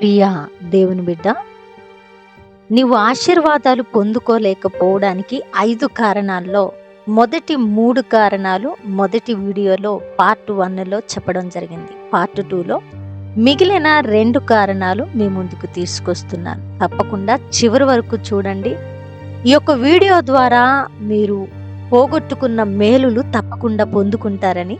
ప్రియా దేవుని బిడ్డ నీవు ఆశీర్వాదాలు పొందుకోలేకపోవడానికి ఐదు కారణాల్లో మొదటి మూడు కారణాలు మొదటి వీడియోలో పార్ట్ వన్లో చెప్పడం జరిగింది. పార్ట్ టూలో మిగిలిన రెండు కారణాలు మీ ముందుకు తీసుకొస్తున్నాను. తప్పకుండా చివరి వరకు చూడండి. ఈ యొక్క వీడియో ద్వారా మీరు పోగొట్టుకున్న మేలులు తప్పకుండా పొందుకుంటారని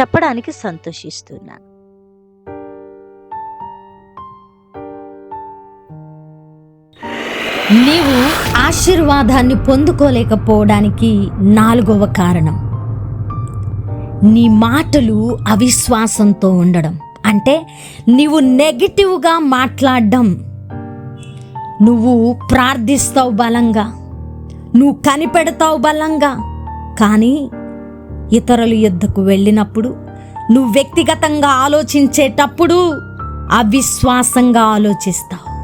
చెప్పడానికి సంతోషిస్తున్నాను. నీవు ఆశీర్వాదాన్ని పొందుకోలేకపోవడానికి నాలుగవ కారణం. నీ మాటలు అవిశ్వాసంతో ఉండడం. అంటే నీవు నెగిటివ్గా మాట్లాడడం. నువ్వు ప్రార్థిస్తావు బలంగా. నువ్వు కనిపెడతావు బలంగా. కానీ ఇతరుల యుద్ధకు వెళ్ళినప్పుడు నువ్వు వ్యక్తిగతంగా ఆలోచించేటప్పుడు అవిశ్వాసంగా ఆలోచిస్తావు.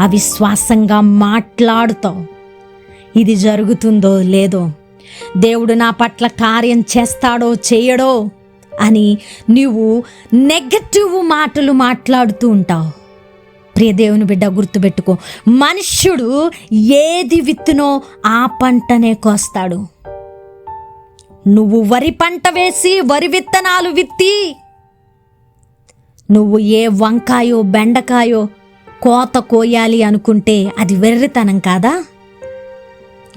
అవిశ్వాసంగా మాట్లాడుతావు. ఇది జరుగుతుందో లేదో దేవుడు నా పట్ల కార్యం చేస్తాడో చేయడో అని నీవు నెగటివ్ మాటలు మాట్లాడుతూ ఉంటావు. ప్రియ దేవుని బిడ్డ గుర్తుపెట్టుకో మనుష్యుడు ఏది విత్తునో ఆ పంటనే కోస్తాడు. నువ్వు వరి పంట వేసి వరి విత్తనాలు విత్తి నువ్వు ఏ వంకాయో బెండకాయో కోత కోయాలి అనుకుంటే అది వెర్రితనం కాదా?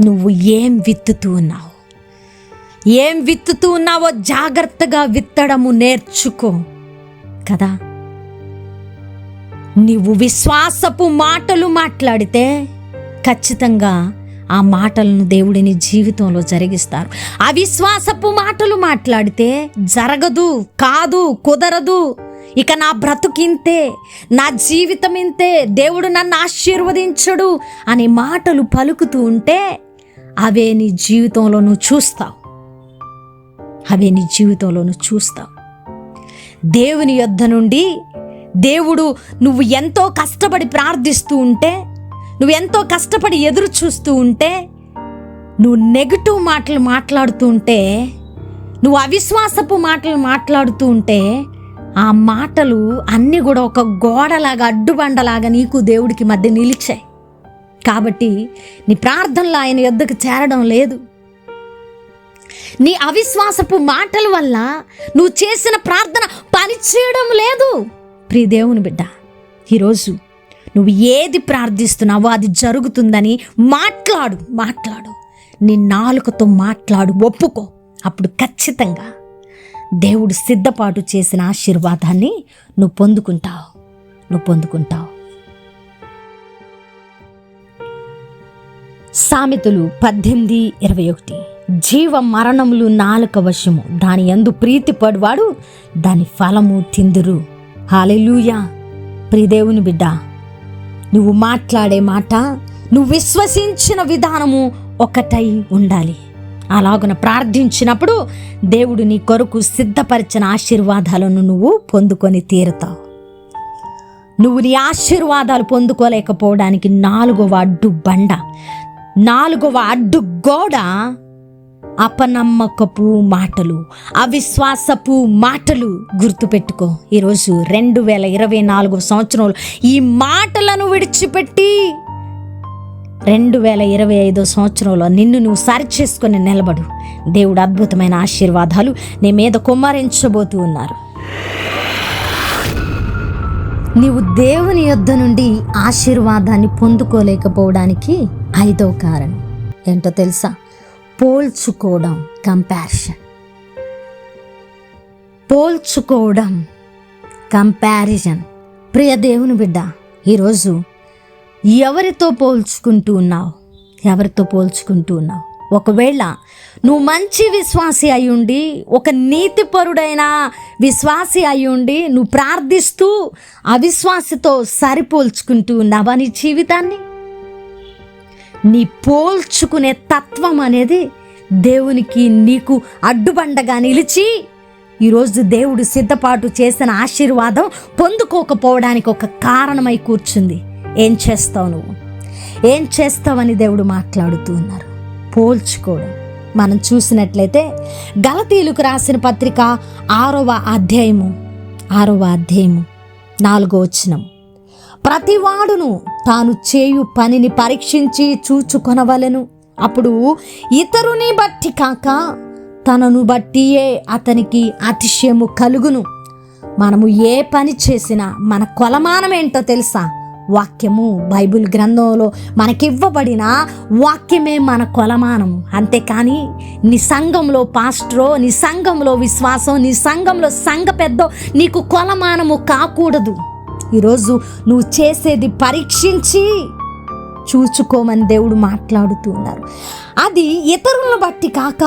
నువ్వు ఏం విత్తుతూ ఉన్నావు? ఏం విత్తుతూ ఉన్నావో జాగ్రత్తగా విత్తడము నేర్చుకో కదా? నీవు విశ్వాసపు మాటలు మాట్లాడితే ఖచ్చితంగా ఆ మాటలను దేవుడిని జీవితంలో జరిగిస్తారు. అవిశ్వాసపు మాటలు మాట్లాడితే జరగదు కాదు కుదరదు. ఇక నా బ్రతుకింతే నా జీవితం ఇంతే దేవుడు నన్ను ఆశీర్వదించడు అనే మాటలు పలుకుతూ ఉంటే అవే నీ జీవితంలో నువ్వు చూస్తావు. అవే నీ జీవితంలో నువ్వు చూస్తావు. దేవుని యొద్ధ నుండి దేవుడు నువ్వు ఎంతో కష్టపడి ప్రార్థిస్తూ ఉంటే నువ్వు ఎంతో కష్టపడి ఎదురు చూస్తూ ఉంటే నువ్వు నెగిటివ్ మాటలు మాట్లాడుతూ ఉంటే నువ్వు అవిశ్వాసపు మాటలు మాట్లాడుతూ ఉంటే ఆ మాటలు అన్నీ కూడా ఒక గోడలాగా అడ్డుబండలాగా నీకు దేవుడికి మధ్య నిలిచాయి. కాబట్టి నీ ప్రార్థనలు ఆయన యొద్దకు చేరడం లేదు. నీ అవిశ్వాసపు మాటల వల్ల నువ్వు చేసిన ప్రార్థన పనిచేయడం లేదు. ప్రియ దేవుని బిడ్డ ఈరోజు నువ్వు ఏది ప్రార్థిస్తున్నావో అది జరుగుతుందని మాట్లాడు మాట్లాడు. నీ నాలుకతో మాట్లాడు ఒప్పుకో. అప్పుడు ఖచ్చితంగా దేవుడు సిద్ధపాటు చేసిన ఆశీర్వాదాన్ని నువ్వు పొందుకుంటావు. నువ్వు పొందుకుంటావు. సామెతలు పద్దెనిమిది ఇరవై ఒకటి. జీవ మరణములు నాలుక వశము. దాని ఎందు ప్రీతి పడువాడు దాని ఫలము తిందురు. హాలెలూయా ప్రిదేవుని బిడ్డ నువ్వు మాట్లాడే మాట నువ్వు విశ్వసించిన విధానము ఒకటై ఉండాలి. అలాగున ప్రార్థించినప్పుడు దేవుడు నీ కొరకు సిద్ధపరిచిన ఆశీర్వాదాలను నువ్వు పొందుకొని తీరుతావు. నువ్వు నీ ఆశీర్వాదాలు పొందుకోలేకపోవడానికి నాలుగవ అడ్డు బండ నాలుగవ అడ్డు గోడ అపనమ్మకపు మాటలు అవిశ్వాసపు మాటలు గుర్తుపెట్టుకో. ఈరోజు రెండు వేల ఇరవై నాలుగు సంవత్సరంలో ఈ మాటలను విడిచిపెట్టి రెండు వేల ఇరవై ఐదో సంవత్సరంలో నిన్ను నువ్వు సరి చేసుకుని నిలబడు. దేవుడు అద్భుతమైన ఆశీర్వాదాలు నీ మీద కుమ్మరించబోతూ ఉన్నారు. నీవు దేవుని యొద్ద నుండి ఆశీర్వాదాన్ని పొందుకోలేకపోవడానికి ఐదో కారణం ఏంటో తెలుసా? పోల్చుకోవడం కంపారిషన్ పోల్చుకోవడం కంపారిజన్ ప్రియ దేవుని బిడ్డ ఈరోజు ఎవరితో పోల్చుకుంటూ ఉన్నావు? ఎవరితో పోల్చుకుంటూ ఉన్నావు? ఒకవేళ నువ్వు మంచి విశ్వాసి అయ్యుండి ఉండి ఒక నీతిపరుడైన విశ్వాసి అయ్యుండి ఉండి నువ్వు ప్రార్థిస్తూ అవిశ్వాసితో సరిపోల్చుకుంటూ ఉన్నావా నీ జీవితాన్ని? నీ పోల్చుకునే తత్వం అనేది దేవునికి నీకు అడ్డుబండగా నిలిచి ఈరోజు దేవుడు సిద్ధపాటు చేసిన ఆశీర్వాదం పొందుకోకపోవడానికి ఒక కారణమై కూర్చుంది. ఏం చేస్తావు నువ్వు? ఏం చేస్తావని దేవుడు మాట్లాడుతూ ఉన్నారు. పోల్చుకోవడం. మనం చూసినట్లయితే గలతీలకు రాసిన పత్రిక ఆరవ అధ్యాయము ఆరవ అధ్యాయము నాలుగో వచనం. ప్రతివాడును తాను చేయు పనిని పరీక్షించి చూచుకొనవలెను. అప్పుడు ఇతరుని బట్టి కాక తనను బట్టియే అతనికి అతిశయము కలుగును. మనము ఏ పని చేసినా మన కొలమానం ఏంటో తెలుసా? వాక్యము బైబిల్ గ్రంథంలో మనకివ్వబడిన వాక్యమే మన కొలమానం. అంతేకాని నీ సంఘంలో పాస్ట్రో నీ సంఘంలో విశ్వాసం నీ సంఘంలో సంఘ పెద్దో నీకు కొలమానము కాకూడదు. ఈరోజు నువ్వు చేసేది పరీక్షించి చూచుకోమని దేవుడు మాట్లాడుతూ ఉన్నారు. అది ఇతరులను బట్టి కాక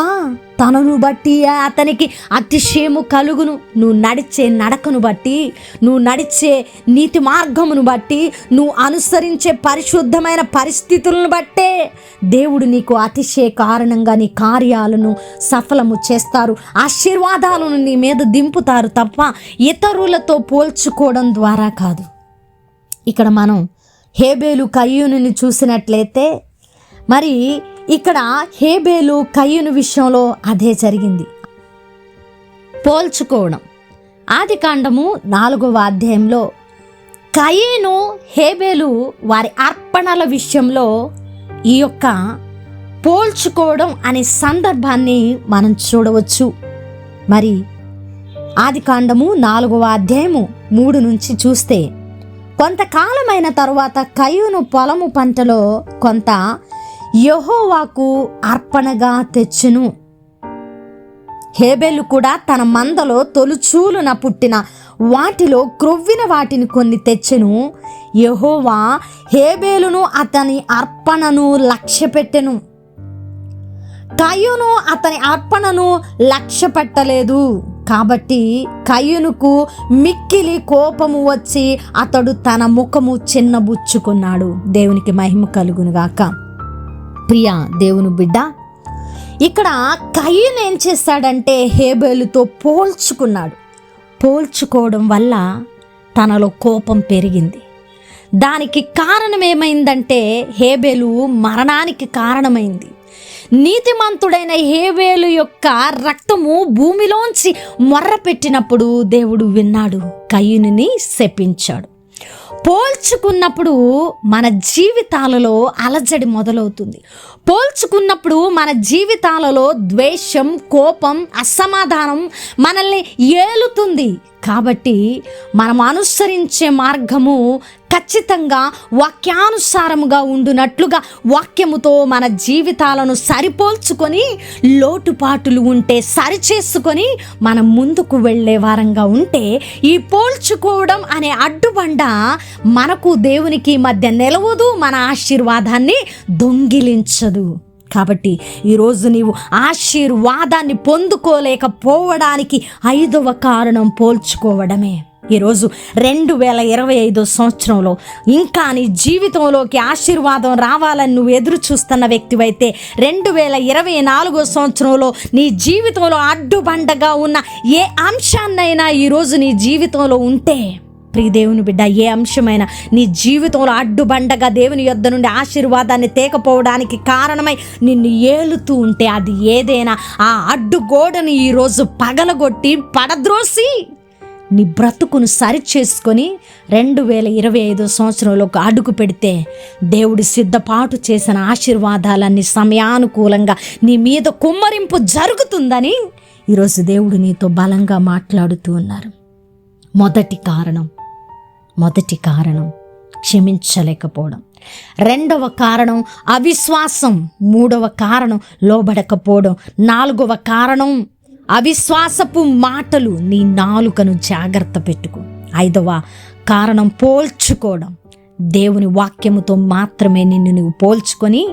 తనను బట్టి అతనికి అతిశయము కలుగును. నువ్వు నడిచే నడకను బట్టి నువ్వు నడిచే నీతి మార్గమును బట్టి నువ్వు అనుసరించే పరిశుద్ధమైన పరిస్థితులను బట్టే దేవుడు నీకు అతిశయ కారణంగా నీ కార్యాలను సఫలము చేస్తారు. ఆశీర్వాదాలను నీ మీద దింపుతారు తప్ప ఇతరులతో పోల్చుకోవడం ద్వారా కాదు. ఇక్కడ మనం హేబేలు కయ్యూనుని చూసినట్లయితే మరి ఇక్కడ హేబేలు కయ్యూను విషయంలో అదే జరిగింది. పోల్చుకోవడం. ఆది కాండము నాలుగవ అధ్యాయంలో కయ్యూను హేబేలు వారి అర్పణల విషయంలో ఈ యొక్క పోల్చుకోవడం అనే సందర్భాన్ని మనం చూడవచ్చు. మరి ఆది కాండము నాలుగవ అధ్యాయము మూడు నుంచి చూస్తే కొంతకాలమైన తరువాత కయును పొలము పంటలో కొంత యహోవాకు అర్పణగా తెచ్చును. హేబెలు కూడా తన మందలో తొలుచూలున పుట్టిన వాటిలో క్రొవ్విన వాటిని కొన్ని తెచ్చెను. యహోవా హేబేలును అతని అర్పణను లక్ష్యపెట్టెను. కయును అతని అర్పణను లక్ష్యపెట్టలేదు. కాబట్టి కయ్యునుకు మిక్కిలి కోపము వచ్చి అతడు తన ముఖము చిన్నబుచ్చుకున్నాడు. దేవునికి మహిమ కలుగునుగాక. ప్రియా దేవుని బిడ్డ ఇక్కడ కయ్యను ఏం చేస్తాడంటే హేబేలుతో పోల్చుకున్నాడు. పోల్చుకోవడం వల్ల తనలో కోపం పెరిగింది. దానికి కారణం ఏమైందంటే హేబేలు మరణానికి కారణమైంది. నీతిమంతుడైన హేవేలు యొక్క రక్తము భూమిలోంచి మొర్ర పెట్టినప్పుడు దేవుడు విన్నాడు. కయ్యుని శపించాడు. పోల్చుకున్నప్పుడు మన జీవితాలలో అలజడి మొదలవుతుంది. పోల్చుకున్నప్పుడు మన జీవితాలలో ద్వేషం కోపం అసమాధానం మనల్ని ఏలుతుంది. కాబట్టి మనం అనుసరించే మార్గము ఖచ్చితంగా వాక్యానుసారముగా ఉండునట్లుగా వాక్యముతో మన జీవితాలను సరిపోల్చుకొని లోటుపాటులు ఉంటే సరిచేసుకొని మనం ముందుకు వెళ్ళే వారంగా ఉంటే ఈ పోల్చుకోవడం అనే అడ్డుబండ మనకు దేవునికి మధ్య నిలవదు మన ఆశీర్వాదాన్ని దొంగిలించదు. కాబట్టి ఈరోజు నీవు ఆశీర్వాదాన్ని పొందుకోలేకపోవడానికి ఐదవ కారణం పోల్చుకోవడమే. ఈరోజు రెండు వేల ఇరవై ఐదో సంవత్సరంలో ఇంకా నీ జీవితంలోకి ఆశీర్వాదం రావాలని నువ్వు ఎదురు చూస్తున్న వ్యక్తివైతే రెండు వేల ఇరవై నాలుగో సంవత్సరంలో నీ జీవితంలో అడ్డుబండగా ఉన్న ఏ అంశాన్నైనా ఈరోజు నీ జీవితంలో ఉంటే ప్రియ దేవుని బిడ్డ ఏ అంశమైన నీ జీవితంలో అడ్డుబండగా దేవుని యొద్ద నుండి ఆశీర్వాదాన్ని తేకపోవడానికి కారణమై నిన్ను ఏలుతూ ఉంటే అది ఏదైనా ఆ అడ్డుగోడని ఈరోజు పగలగొట్టి పడద్రోసి నీ బ్రతుకును సరిచేసుకొని రెండు వేల ఇరవై ఐదు సంవత్సరంలో అడుగు పెడితే దేవుడు సిద్ధపాటు చేసిన ఆశీర్వాదాలన్నీ సమయానుకూలంగా నీ మీద కుమ్మరింపు జరుగుతుందని ఈరోజు దేవుడు నీతో బలంగా మాట్లాడుతూ ఉన్నారు. మొదటి కారణం మొదటి కారణం క్షమించలేకపోవడం. రెండవ కారణం అవిశ్వాసం. మూడవ కారణం లోబడకపోవడం. నాలుగవ కారణం అవిశ్వాసపు మాటలు నీ నాలుకను జాగ్రత్త పెట్టుకో. ఐదవ కారణం పోల్చుకోవడం. దేవుని వాక్యముతో మాత్రమే నిన్ను నువ్వు పోల్చుకొని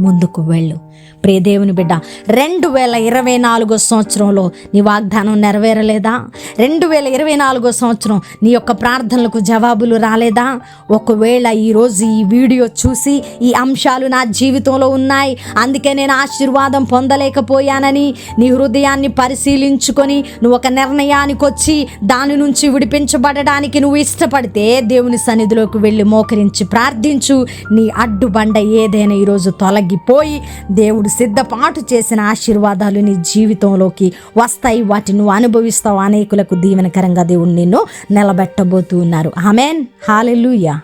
ముందుకు వెళ్ళు. ప్రియదేవుని బిడ్డ రెండు వేల ఇరవై నాలుగో సంవత్సరంలో నీ వాగ్దానం నెరవేరలేదా? రెండు వేల ఇరవై నాలుగో సంవత్సరం నీ యొక్క ప్రార్థనలకు జవాబులు రాలేదా? ఒకవేళ ఈరోజు ఈ వీడియో చూసి ఈ అంశాలు నా జీవితంలో ఉన్నాయి అందుకే నేను ఆశీర్వాదం పొందలేకపోయానని నీ హృదయాన్ని పరిశీలించుకొని నువ్వు ఒక నిర్ణయానికి వచ్చి దాని నుంచి విడిపించబడడానికి నువ్వు ఇష్టపడితే దేవుని సన్నిధిలోకి వెళ్ళి మోకరించి ప్రార్థించు. నీ అడ్డుబండ ఏదైనా ఈరోజు తొలగిపోయి దేవుడు సిద్ధపాటు చేసిన ఆశీర్వాదాలు నీ జీవితంలోకి వస్తాయి. వాటిని నువ్వు అనుభవిస్తావు. అనేకులకు దీవెనకరంగా దేవుడు నిన్ను నిలబెట్టబోతూ ఉన్నారు ఆమెన్. హాలెలుయా.